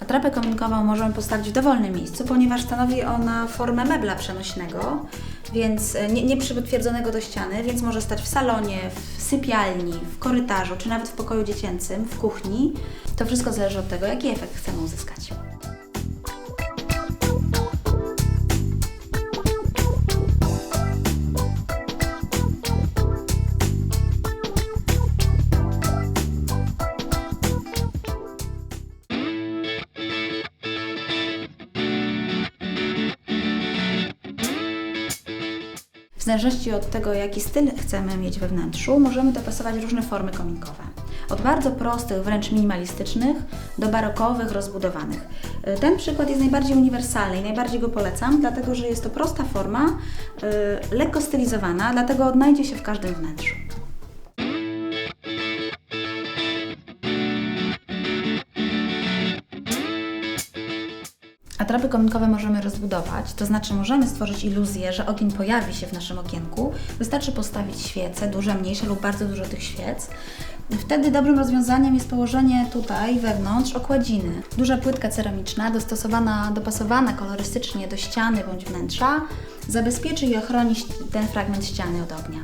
Atrapę kominkową możemy postawić w dowolnym miejscu, ponieważ stanowi ona formę mebla przenośnego, więc e, nie, nie przytwierdzonego do ściany, więc może stać w salonie, w sypialni, w korytarzu, czy nawet w pokoju dziecięcym, w kuchni. To wszystko zależy od tego, jaki efekt chcemy uzyskać. W zależności od tego, jaki styl chcemy mieć we wnętrzu, możemy dopasować różne formy kominkowe. Od bardzo prostych, wręcz minimalistycznych, do barokowych, rozbudowanych. Y, Ten przykład jest najbardziej uniwersalny i najbardziej go polecam, dlatego że jest to prosta forma, y, lekko stylizowana, dlatego odnajdzie się w każdym wnętrzu. Atrapy kominkowe możemy rozbudować, to znaczy możemy stworzyć iluzję, że ogień pojawi się w naszym okienku. Wystarczy postawić świece, duże, mniejsze lub bardzo dużo tych świec. Wtedy dobrym rozwiązaniem jest położenie tutaj wewnątrz okładziny. Duża płytka ceramiczna, dostosowana, dopasowana kolorystycznie do ściany bądź wnętrza, zabezpieczy i ochroni ten fragment ściany od ognia.